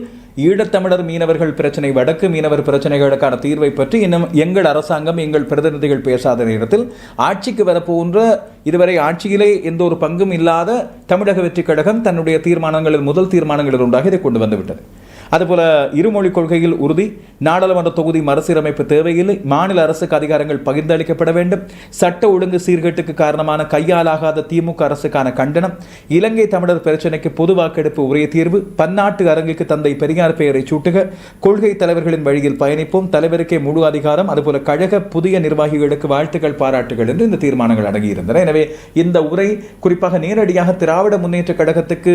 ஈழத்தமிழர் மீனவர்கள் பிரச்சனை வடக்கு மீனவர் பிரச்சனைகளுக்கான தீர்வை பற்றி இன்னும் எங்கள் அரசாங்கம் எங்கள் பிரதிநிதிகள் பேசாத நேரத்தில் ஆட்சிக்கு வரப்போன்ற இதுவரை ஆட்சியிலே எந்த ஒரு பங்கும் இல்லாத தமிழக வெற்றிக் கழகம் தன்னுடைய தீர்மானங்களில் முதல் தீர்மானங்களில் ஒன்றாக இதை கொண்டு வந்துவிட்டது அதுபோல இருமொழி கொள்கையில் உறுதி நாடாளுமன்ற தொகுதி மறுசீரமைப்பு தேவையில்லை மாநில அரசுக்கு அதிகாரங்கள் பகிர்ந்தளிக்கப்பட வேண்டும். சட்ட ஒழுங்கு சீர்கேட்டுக்கு காரணமான கையாலாகாத திமுக அரசுக்கான கண்டனம் இலங்கை தமிழர் பிரச்சினைக்கு பொது வாக்கெடுப்பு உரிய தீர்வு பன்னாட்டு அரங்குக்கு தந்தை பெரியார் பெயரை சூட்டுக கொள்கை தலைவர்களின் வழியில் பயணிப்போம் தலைவருக்கே முழு அதிகாரம் அதுபோல கழக புதிய நிர்வாகிகளுக்கு வாழ்த்துக்கள் பாராட்டுகள் என்று இந்த தீர்மானங்கள் அடங்கியிருந்தன. எனவே இந்த உரை குறிப்பாக நேரடியாக திராவிட முன்னேற்ற கழகத்துக்கு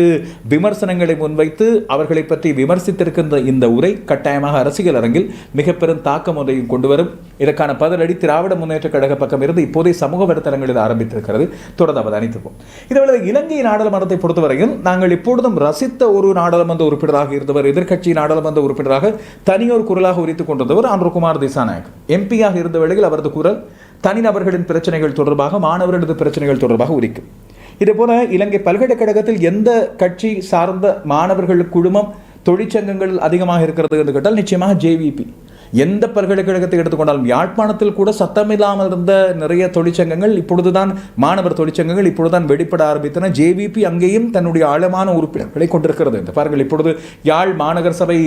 விமர்சனங்களை முன்வைத்து அவர்களை பற்றி விமர்சித்து விமர்சித்திருக்கின்ற இந்த உரை கட்டாயமாக அரசியல் அரங்கில் மிக பெரும் தாக்கம் ஒன்றையும் கொண்டு வரும் இதற்கான பதிலடி திராவிட முன்னேற்ற கழக பக்கம் இருந்து இப்போதைய சமூக வலைத்தளங்களில் ஆரம்பித்திருக்கிறது. தொடர்ந்து அவதானித்திருப்போம் இதேவேளை இலங்கை நாடாளுமன்றத்தை பொறுத்தவரையும் நாங்கள் இப்பொழுதும் ரசித்த ஒரு நாடாளுமன்ற உறுப்பினராக இருந்தவர் எதிர்க்கட்சி நாடாளுமன்ற உறுப்பினராக தனியோர் குரலாக உரித்துக் கொண்டிருந்தவர் அன்றுகுமார் திசாநாயக். எம்பியாக இருந்த வேளையில் அவரது குரல் தனிநபர்களின் பிரச்சனைகள் தொடர்பாக மாணவர்களது பிரச்சனைகள் தொடர்பாக உரிக்கும் இதேபோல இலங்கை பல்கலைக்கழகத்தில் எந்த கட்சி சார்ந்த மாணவர்கள் குழுமம் தொழிற்சங்கங்கள் அதிகமாக இருக்கிறது என்று கேட்டால் நிச்சயமாக ஜேவிபி எந்த பல்கலைக்கழகத்தை எடுத்துக்கொண்டாலும் யாழ்ப்பாணத்தில் கூட சத்தமில்லாமல் இருந்த நிறைய தொழிற்சங்கங்கள் இப்பொழுதுதான் மாணவர் தொழிற்சங்கங்கள் இப்பொழுதுதான் வெளிப்பட ஆரம்பித்தன. ஜேவிபி அங்கேயும் தன்னுடைய ஆழமான உறுப்பினர்களை கொண்டிருக்கிறது. இந்த பாருங்கள் இப்பொழுது யாழ் மாநகர சபை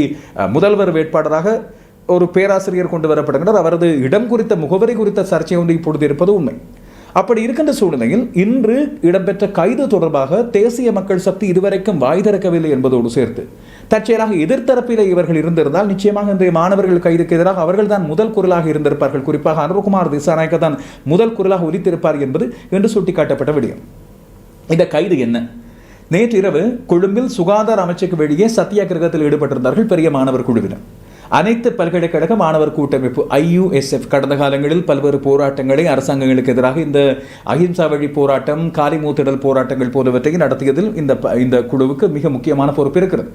முதல்வர் வேட்பாளராக ஒரு பேராசிரியர் கொண்டு வரப்படுகிறார். அவரது இடம் குறித்த முகவரி குறித்த சர்ச்சை ஒன்று இப்பொழுது இருப்பது உண்மை. அப்படி இருக்கின்ற சூழ்நிலையில் இன்று இடம்பெற்ற கைது தொடர்பாக தேசிய மக்கள் சக்தி இதுவரைக்கும் வாய் திறக்கவில்லை என்பதோடு சேர்த்து தற்செயலாக எதிர்த்தரப்பிலே இவர்கள் இருந்திருந்தால் நிச்சயமாக இன்றைய மாணவர்கள் கைதுக்கு எதிராக அவர்கள் தான் முதல் குரலாக இருந்திருப்பார்கள். குறிப்பாக அனுபகுமார் திசாநாயக்க தான் முதல் குரலாக ஒலித்திருப்பார் என்பது என்று சுட்டிக்காட்டப்பட்ட விடயம். இந்த கைது என்ன? நேற்றிரவு கொழும்பில் சுகாதார அமைச்சுக்கு வெளியே சத்தியாகிரகத்தில் ஈடுபட்டிருந்தார்கள் பெரிய மாணவர் குழுவினர். அனைத்து பல்கலைக்கழக மாணவர் கூட்டமைப்பு ஐயுஎஸ்எஃப் கடந்த காலங்களில் பல்வேறு போராட்டங்களை அரசாங்கங்களுக்கு எதிராக இந்த அஹிம்சா வழி போராட்டம் காலி மூத்திடல் போராட்டங்கள் போன்றவற்றை நடத்தியதில் இந்த இந்த குழுவுக்கு மிக முக்கியமான பொறுப்பு இருக்கிறது.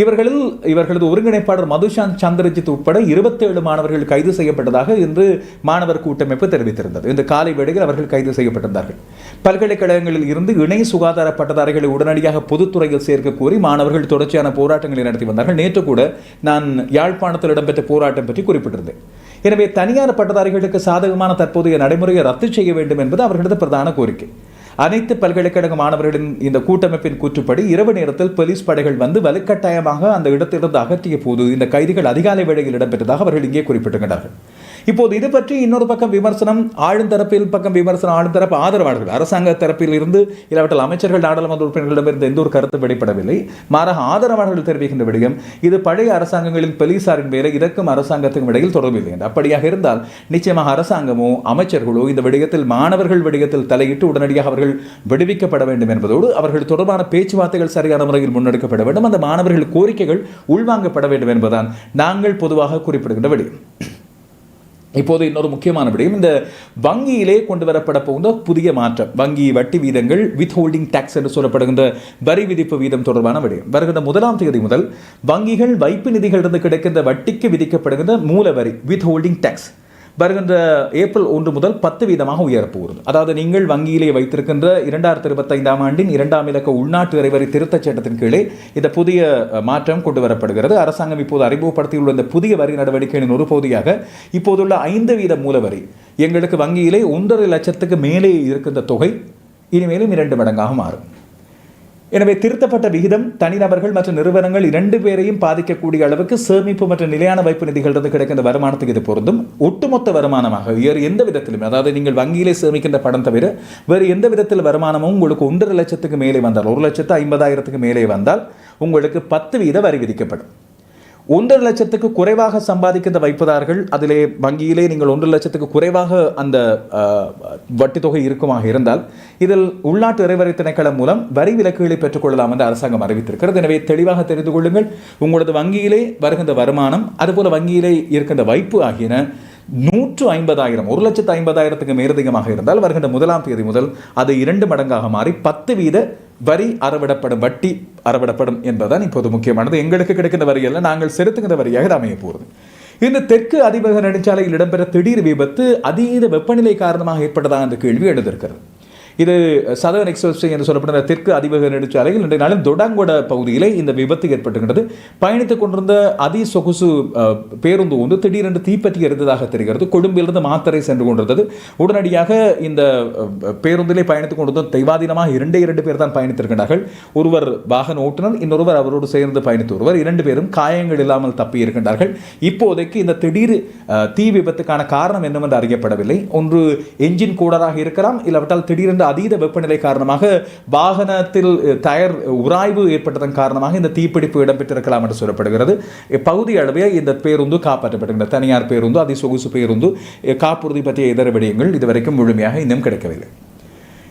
இவர்களில் இவர்களது ஒருங்கிணைப்பாளர் மதுஷாந்த் சந்திரஜித் உட்பட இருபத்தேழு மாணவர்கள் கைது செய்யப்பட்டதாக இன்று மாணவர் கூட்டமைப்பு தெரிவித்திருந்தது. இந்த காலை வேளையில் அவர்கள் கைது செய்யப்பட்டிருந்தார்கள். பல்கலைக்கழகங்களில் இருந்து இணை சுகாதார பட்டதாரிகளை உடனடியாக பொதுத்துறையில் சேர்க்க கோரி மாணவர்கள் தொடர்ச்சியான போராட்டங்களை நடத்தி வந்தார்கள். நேற்று கூட நான் யாழ்ப்பாணத்தில் இடம்பெற்ற போராட்டம் பற்றி குறிப்பிட்டிருந்தேன். எனவே தனியார் பட்டதாரிகளுக்கு சாதகமான தற்போதைய நடைமுறையை ரத்து செய்ய வேண்டும் என்பது அவர்களது பிரதான கோரிக்கை. அனைத்து பல்கலைக்கழக மாணவர்களின் இந்த கூட்டமைப்பின் கூற்றுப்படி இரவு நேரத்தில் போலீஸ் படைகள் வந்து வலுக்கட்டாயமாக அந்த இடத்திலிருந்து அகற்றிய போது இந்த கைதிகள் அதிகாலை வேளையில் இடம்பெற்றதாக அவர்கள் இங்கே குறிப்பிட்டிருக்கிறார்கள் இப்போது இது பற்றி இன்னொரு பக்கம் விமர்சனம் ஆளுந்தரப்பில் பக்கம் விமர்சனம் ஆளுந்தரப்பு ஆதரவாளர்கள். அரசாங்க தரப்பில் இருந்து இல்லாவிட்டால் அமைச்சர்கள் நாடாளுமன்ற உறுப்பினர்களிடமிருந்து எந்த ஒரு கருத்து வெளிப்படவில்லை. மாறாக ஆதரவாளர்கள் தெரிவிக்கின்ற விடயம் இது பழைய அரசாங்கங்களின் போலீசாரின் மேலே இதற்கும் அரசாங்கத்துக்கும் இடையில் தொடர்பில்லை என்று. அப்படியாக இருந்தால் நிச்சயமாக அரசாங்கமோ அமைச்சர்களோ இந்த விடயத்தில் மாணவர்கள் விடயத்தில் தலையிட்டு உடனடியாக அவர்கள் விடுவிக்கப்பட வேண்டும் என்பதோடு அவர்கள் தொடர்பான பேச்சுவார்த்தைகள் சரியான முறையில் முன்னெடுக்கப்பட வேண்டும். அந்த மாணவர்கள் கோரிக்கைகள் உள்வாங்கப்பட வேண்டும் என்பதுதான் நாங்கள் பொதுவாக குறிப்பிடுகின்ற விடயம். இப்போது இன்னொரு முக்கியமான விடயம். இந்த வங்கியிலே கொண்டு வரப்பட போகின்ற புதிய மாற்றம். வங்கி வட்டி வீதங்கள் வித் ஹோல்டிங் டாக்ஸ் என்று சொல்லப்படுகின்ற வரி விதிப்பு வீதம் தொடர்பான விடயம். வருகின்ற முதலாம் தேதி முதல் வங்கிகள் வைப்பு நிதிகளிலிருந்து கிடைக்கின்ற வட்டிக்கு விதிக்கப்படுகின்ற மூல வரி வித் ஹோல்டிங் டாக்ஸ் வருகின்ற ஏப்ரல் ஒன்று முதல் பத்து வீதமாக உயரப்போகிறது அதாவது நீங்கள் வங்கியிலே வைத்திருக்கின்ற இரண்டாயிரத்தி இருபத்தைந்தாம் ஆண்டின் இரண்டாம் இலக்க உள்நாட்டு இறைவரி திருத்தச் சட்டத்தின் கீழே இந்த புதிய மாற்றம் கொண்டு வரப்படுகிறது. அரசாங்கம் இப்போது அறிமுகப்படுத்தியுள்ள இந்த புதிய வரி நடவடிக்கைகளின் ஒரு பகுதியாக இப்போதுள்ள ஐந்து வீத மூலவரி. எங்களுக்கு வங்கியிலே ஒன்றரை லட்சத்துக்கு மேலே இருக்கின்ற தொகை இனிமேலும் இரண்டு மடங்காக மாறும். எனவே திருத்தப்பட்ட விகிதம் தனிநபர்கள் மற்றும் நிறுவனங்கள் இரண்டு பேரையும் பாதிக்கக்கூடிய அளவுக்கு சேமிப்பு மற்றும் நிலையான வைப்பு நிதிகளிலிருந்து கிடைக்கின்ற வருமானத்துக்கு இது பொருந்தும். ஒட்டுமொத்த வருமானமாக வேறு எந்த விதத்திலும் அதாவது நீங்கள் வங்கியிலே சேமிக்கின்ற படம் தவிர வேறு எந்த விதத்தில் வருமானமும் உங்களுக்கு ஒன்றரை லட்சத்துக்கு மேலே வந்தால் ஒரு லட்சத்து ஐம்பதாயிரத்துக்கு மேலே வந்தால் உங்களுக்கு பத்து வீத வரி விதிக்கப்படும். ஒன்றரை லட்சத்துக்கு குறைவாக சம்பாதிக்கின்ற வைப்பதார்கள். அதிலே வங்கியிலே நீங்கள் ஒன்றரை லட்சத்துக்கு குறைவாக அந்த வட்டி தொகை இருக்குமாக இருந்தால் இதில் உள்நாட்டு இறைவரை திணைக்களம் மூலம் வரி விலக்குகளை பெற்றுக்கொள்ளலாம் என்று அரசாங்கம் அறிவித்திருக்கிறது. எனவே தெளிவாக தெரிந்து கொள்ளுங்கள். உங்களது வங்கியிலே வருகின்ற வருமானம் அதுபோல வங்கியிலே இருக்கின்ற வைப்பு ஆகியன நூற்று ஐம்பதாயிரம் ஒரு லட்சத்து ஐம்பதாயிரத்துக்கு மேலதிகமாக இருந்தால் வருகின்ற முதலாம் தேதி முதல் அது இரண்டு மடங்காக மாறி பத்து வீத வரி அறவிடப்படும் வட்டி அறவிடப்படும் என்பதுதான் இப்போது முக்கியமானது. எங்களுக்கு கிடைக்கின்ற வரியல்ல நாங்கள் செலுத்துகின்ற வரியாக இது அமைய போகிறது. இந்த தெற்கு அதிவேக நெடுஞ்சாலையில் இடம்பெற திடீர் விபத்து அதீத வெப்பநிலை காரணமாக ஏற்பட்டதா என்ற கேள்வி எழுந்திருக்கிறது. இது சதர்ன் எக்ஸ்பிரஸ் என்று சொல்லப்படுகிற தெற்கு அதிவேக நெடுஞ்சாலையில் இன்றைய நாளில் தொடங்கொட பகுதியிலே இந்த விபத்து ஏற்பட்டுகின்றது பயணித்துக் கொண்டிருந்த அதி சொகுசு பேருந்து ஒன்று திடீரென்று தீப்பற்றி எரிந்ததாக தெரிகிறது. கொழும்பிலிருந்து மாத்தரை சென்று கொண்டிருந்தது. உடனடியாக இந்த பேருந்திலே பயணித்துக் கொண்டிருந்த தெய்வாதீனமாக இரண்டே இரண்டு பேர் தான் பயணித்திருக்கிறார்கள் ஒருவர் வாகன ஓட்டுநர் இன்னொருவர் அவரோடு சேர்ந்து பயணித்து ஒருவர் இரண்டு பேரும் காயங்கள் இல்லாமல் தப்பி இருக்கின்றார்கள். இப்போதைக்கு இந்த திடீர் தீ விபத்துக்கான காரணம் என்னவென்று அறியப்படவில்லை. ஒன்று என்ஜின் கூடராக இருக்கலாம் இல்லாவிட்டால் திடீரென்று அதீத வெப்பநிலை காரணமாக வாகனத்தில் டயர் உராய்வு ஏற்பட்டதன் காரணமாக இந்த தீப்பிடிப்பு இடம்பெற்றிருக்கலாம் என்று சொல்லப்படுகிறது. பகுதி அளவே இந்த பேருந்து காப்பாற்றப்படுகின்றன தனியார் பேருந்து அதி சொகுசு பேருந்து காப்புறுதி பற்றிய இதர விடயங்கள் இதுவரைக்கும் முழுமையாக இன்னும் கிடைக்கவில்லை.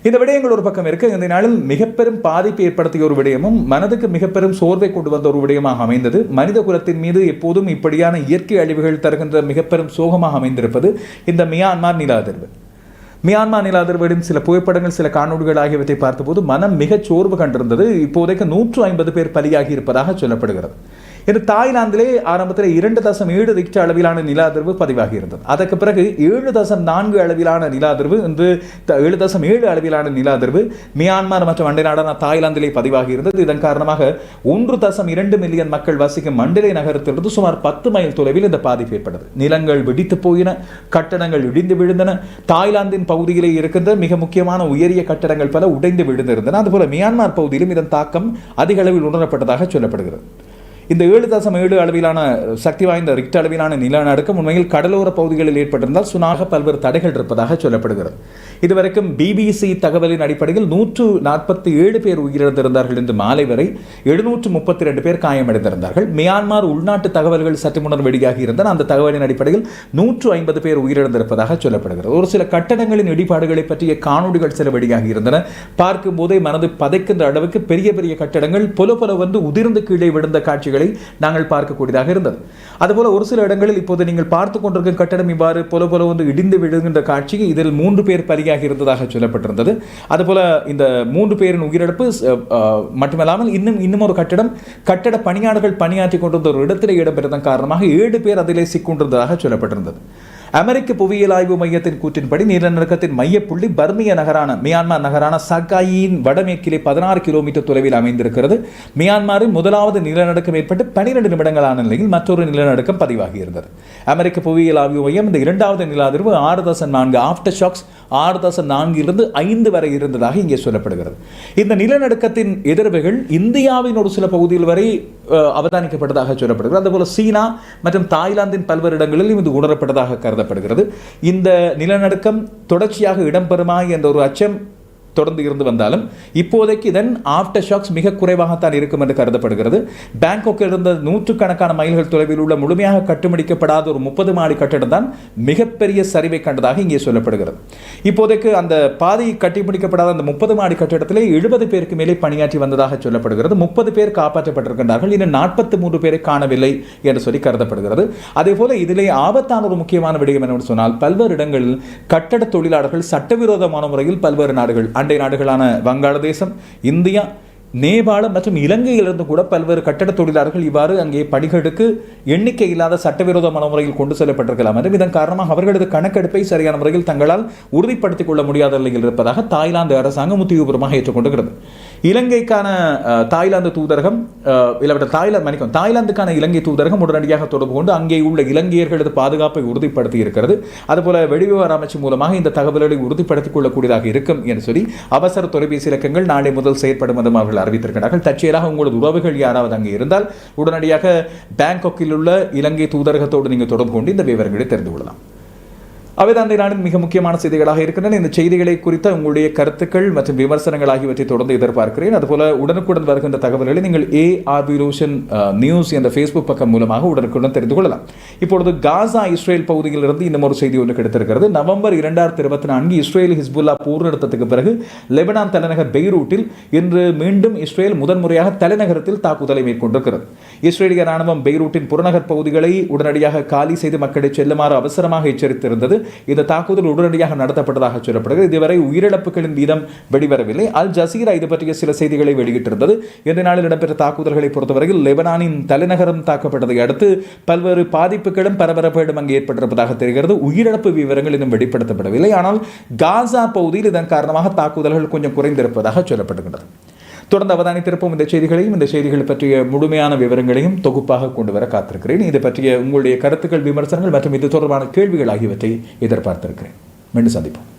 இந்த விடயங்கள் ஒரு பக்கம் இருக்கு. இந்த நாளில் மிகப்பெரும் பாதிப்பு ஏற்படுத்திய ஒரு விடயமும் மனதுக்கு மிகப்பெரும் சோர்வை கொண்டு வந்த ஒரு விடயமாக அமைந்தது. மனித குலத்தின் மீது எப்போதும் இப்படியான இயற்கை அழிவுகள் தருகின்ற மிகப்பெரும் சோகமாக அமைந்திருப்பது இந்த மியான்மார் நில அதிர்வு. மியான்மா நில அதிர்வுகளின் சில புகைப்படங்கள் சில காணொலிகள் ஆகியவற்றை பார்த்தபோது மனம் மிகச் சோர்வு கண்டிருந்தது. இப்போதைக்கு நூற்று ஐம்பது பேர் பலியாகி இருப்பதாக சொல்லப்படுகிறது. இது தாய்லாந்திலே ஆரம்பத்தில் இரண்டு தசம் ஏழு ரிக்டர் அளவிலான நில அதிர்வு பதிவாகி இருந்தது அதற்கு பிறகு ஏழு தசம் நான்கு அளவிலான நில அதிர்வு இன்று த- ஏழு தசம் ஏழு அளவிலான நில அதிர்வு மியான்மர் மற்றும் அண்டை நாடான தாய்லாந்திலே பதிவாகி இருந்தது இதன் காரணமாக ஒன்று தசம் இரண்டு மில்லியன் மக்கள் வசிக்கும் மண்டலே நகரத்திலிருந்து சுமார் பத்து மைல் தொலைவில் இந்த பாதிப்பு ஏற்பட்டது. நிலங்கள் வெடித்து போயின கட்டடங்கள் இடிந்து விழுந்தன தாய்லாந்தின் பகுதியிலே இருக்கின்ற மிக முக்கியமான உயரிய கட்டடங்கள் பல உடைந்து விழுந்திருந்தன. அதுபோல மியான்மர் பகுதியிலும் இதன் தாக்கம் அதிக அளவில் உணரப்பட்டதாக சொல்லப்படுகிறது. இந்த ஏழு தசம் ஏழு அளவிலான சக்தி வாய்ந்த ரிக்ட் அளவிலான நிலநடுக்கம் உண்மையில் கடலோர பகுதிகளில் ஏற்பட்டிருந்தால் சுனாக பல்வேறு தடைகள் இருப்பதாக சொல்லப்படுகிறது. இதுவரைக்கும் பிபிசி தகவலின் அடிப்படையில் நூற்று நாற்பத்தி ஏழு பேர் உயிரிழந்திருந்தார்கள் இன்று மாலை வரை எழுநூற்று முப்பத்தி ரெண்டு பேர் காயமடைந்திருந்தார்கள். மியான்மர் உள்நாட்டு தகவல்கள் சற்று முன்னர் வெளியாகி இருந்தன. அந்த தகவலின் அடிப்படையில் நூற்று ஐம்பது பேர் உயிரிழந்திருப்பதாக சொல்லப்படுகிறது. ஒரு சில கட்டடங்களின் இடிபாடுகளை பற்றிய காணொளிகள் சில வெளியாகி இருந்தன. பார்க்கும் போதே மனது பதைக்கின்ற அளவுக்கு பெரிய பெரிய கட்டடங்கள் பொல பொல வந்து உதிர்ந்து கீழே விழுந்த காட்சிகள் காட்சிகளை நாங்கள் பார்க்கக்கூடியதாக இருந்தது. அதுபோல ஒரு சில இடங்களில் இப்போது நீங்கள் பார்த்து கொண்டிருக்கும் கட்டடம் இவ்வாறு போல போல வந்து இடிந்து விழுகின்ற காட்சி இதில் மூன்று பேர் பலியாகி இருந்ததாக சொல்லப்பட்டிருந்தது. அதுபோல இந்த மூன்று பேரின் உயிரிழப்பு மட்டுமல்லாமல் இன்னும் இன்னும் ஒரு கட்டடம் கட்டட பணியாளர்கள் பணியாற்றி கொண்டிருந்த ஒரு இடத்திலே இடம்பெற்றதன் காரணமாக ஏழு பேர் அதிலே சிக்கொண்டிருந்ததாக சொல்லப்பட்டிருந்தது. அமெரிக்க புவியியல் ஆய்வு மையத்தின் கூற்றின்படி நிலநடுக்கத்தின் மையப்புள்ளி பர்மிய நகரான மியான்மர் நகரான சகாயின் வடமேற்கிலே பதினாறு கிலோமீட்டர் தொலைவில் அமைந்திருக்கிறது. மியான்மரின் முதலாவது நிலநடுக்கம் ஏற்பட்டு பனிரெண்டு நிமிடங்களான நிலையில் மற்றொரு நிலநடுக்கம் பதிவாகி இருந்தது அமெரிக்க புவியியல் ஆய்வு மையம் இந்த இரண்டாவது நில அதிர்வு ஆறு தசம் நான்கு ஆஃப்டர் ஷாக்ஸ் ஆறு தசம் நான்கிலிருந்து ஐந்து வரை இருந்ததாக இங்கே சொல்லப்படுகிறது. இந்த நிலநடுக்கத்தின் எதிர்வுகள் இந்தியாவின் ஒரு சில பகுதியில் வரை அவதானிக்கப்பட்டதாக சொல்லப்படுகிறது. அதுபோல சீனா மற்றும் தாய்லாந்தின் பல்வேறு இடங்களிலும் இது உணரப்பட்டதாக கருதப்படுகிறது இந்த நிலநடுக்கம் தொடர்ச்சியாக இடம்பெறுமா என்ற ஒரு அச்சம் தொடர்ந்து இருந்து வந்தாலும் இப்போதைக்கு இதன் ஆஃப்டர் ஷாக்ஸ் மிக குறைவாகத்தான் இருக்கும் என்று கருதப்படுகிறது. பேங்காக்கில் இருந்த நூற்றுக்கணக்கான மைல்கள் தொலைவில் உள்ள முழுமையாக கட்டுமடிக்கப்படாத ஒரு முப்பது மாடி கட்டிடம் தான் மிகப்பெரிய சரிவை கண்டதாக இங்கே சொல்லப்படுகிறது. இப்போதைக்கு அந்த பாதி கட்டிப்பிடிக்கப்படாத அந்த முப்பது மாடி கட்டிடத்திலே எழுபது பேருக்கு மேலே பணியாற்றி வந்ததாக சொல்லப்படுகிறது. முப்பது பேர் காப்பாற்றப்பட்டிருக்கின்றார்கள். இன்னும் நாற்பத்தி மூன்று பேரை காணவில்லை என்று சொல்லி கருதப்படுகிறது. அதே போல இதிலே ஆபத்தான ஒரு முக்கியமான விடயம் என்னவென்று சொன்னால் பல்வேறு இடங்களில் கட்டட தொழிலாளர்கள் சட்டவிரோதமான முறையில் பல்வேறு நாடுகள் அண்டை நாடுகளான வங்காளதேசம் இந்தியா நேபாளம் மற்றும் இலங்கையிலிருந்து கூட பல்வேறு கட்டட தொழிலாளர்கள் இவ்வாறு அங்கே பணிகளுக்கு எண்ணிக்கை இல்லாத சட்டவிரோதமான முறையில் கொண்டு செல்லப்பட்டிருக்கலாம். என்றும் இதன் காரணமாக அவர்களது கணக்கெடுப்பை சரியான முறையில் தங்களால் உறுதிப்படுத்திக் கொள்ள முடியாத நிலையில் இருப்பதாக தாய்லாந்து அரசாங்கம் உத்தியோகபூர்வமாக ஏற்றுக்கொண்டிருக்கிறது இலங்கைக்கான தாய்லாந்து தூதரகம் அஹ், தாய்லாந்து மன்னிக்கும் தாய்லாந்துக்கான இலங்கை தூதரகம் உடனடியாக தொடர்பு கொண்டு அங்கே உள்ள இலங்கையர்களது பாதுகாப்பை உறுதிப்படுத்தி இருக்கிறது அதுபோல வெளிவிவகார அமைச்சு மூலமாக இந்த தகவல்களை உறுதிப்படுத்திக் கொள்ளக்கூடியதாக இருக்கும் என்று சொல்லி அவசர தொலைபேசி இலக்கங்கள் நாளை முதல் செயற்படும் என்றும் அவர்கள் அறிவித்திருக்கிறார்கள் தற்செயலாக உங்களது உறவுகள் யாராவது அங்கே இருந்தால் உடனடியாக பேங்காக்கில் உள்ள இலங்கை தூதரகத்தோடு நீங்கள் தொடர்பு கொண்டு இந்த விவரங்களை தெரிந்து கொள்ளலாம். அவைதான் இந்த நாளின் மிக முக்கியமான செய்திகளாக இருக்கின்றன. இந்த செய்திகளை குறித்த உங்களுடைய கருத்துக்கள் மற்றும் விமர்சனங்கள் ஆகியவற்றை தொடர்ந்து எதிர்பார்க்கிறேன். அதுபோல உடனுக்குடன் வருகின்ற தகவல்களை நீங்கள் ஏ ஆர்பிலூஷன் நியூஸ் என்ற ஃபேஸ்புக் பக்கம் மூலமாக உடனுக்குடன் தெரிந்து கொள்ளலாம். இப்பொழுது காசா இஸ்ரேல் பகுதியிலிருந்து இன்னும் ஒரு செய்தி ஒன்று கிடைத்திருக்கிறது. நவம்பர் இரண்டாயிரத்தி இருபத்தி நான்கு இஸ்ரேல் ஹிஸ்புல்லா போர் பிறகு லெபனான் தலைநகர் பெய்ரூட்டில் இன்று மீண்டும் இஸ்ரேல் முதன்முறையாக தலைநகரத்தில் தாக்குதலை மேற்கொண்டிருக்கிறது. இஸ்ரேலிய ராணுவம் பெய்ரூட்டின் புறநகர் பகுதிகளை உடனடியாக காலி செய்து மக்களை செல்லுமாறு அவசரமாக எச்சரித்திருந்தது. இந்த தாக்குதல் உடனடியாக நடத்தப்பட்டதாக சொல்லப்படுகிறது. இதுவரை உயிரிழப்புகளின் வீதம் வெளிவரவில்லை. அல் ஜசீரா இது பற்றிய சில செய்திகளை வெளியிட்டிருந்தது. இந்த நாளில் இடம்பெற்ற தாக்குதல்களை பொறுத்தவரையில் லெபனானின் தலைநகரம் தாக்கப்பட்டதை அடுத்து பல்வேறு பாதிப்புகளும் பரபரப்புகளும் அங்கு ஏற்பட்டிருப்பதாக தெரிகிறது. உயிரிழப்பு விவரங்கள் இன்னும் வெளிப்படுத்தப்படவில்லை. ஆனால் காசா பகுதியில் இதன் காரணமாக தாக்குதல்கள் கொஞ்சம் குறைந்திருப்பதாக சொல்லப்படுகின்றது. தொடர்ந்து அவதானித்திருப்போம் இந்த செய்திகளையும் இந்த செய்திகள் பற்றிய முழுமையான விவரங்களையும் தொகுப்பாக கொண்டு வர காத்திருக்கிறேன். இது பற்றிய உங்களுடைய கருத்துக்கள் விமர்சனங்கள் மற்றும் இது தொடர்பான கேள்விகள் ஆகியவற்றை எதிர்பார்த்திருக்கிறேன். மீண்டும் சந்திப்போம்.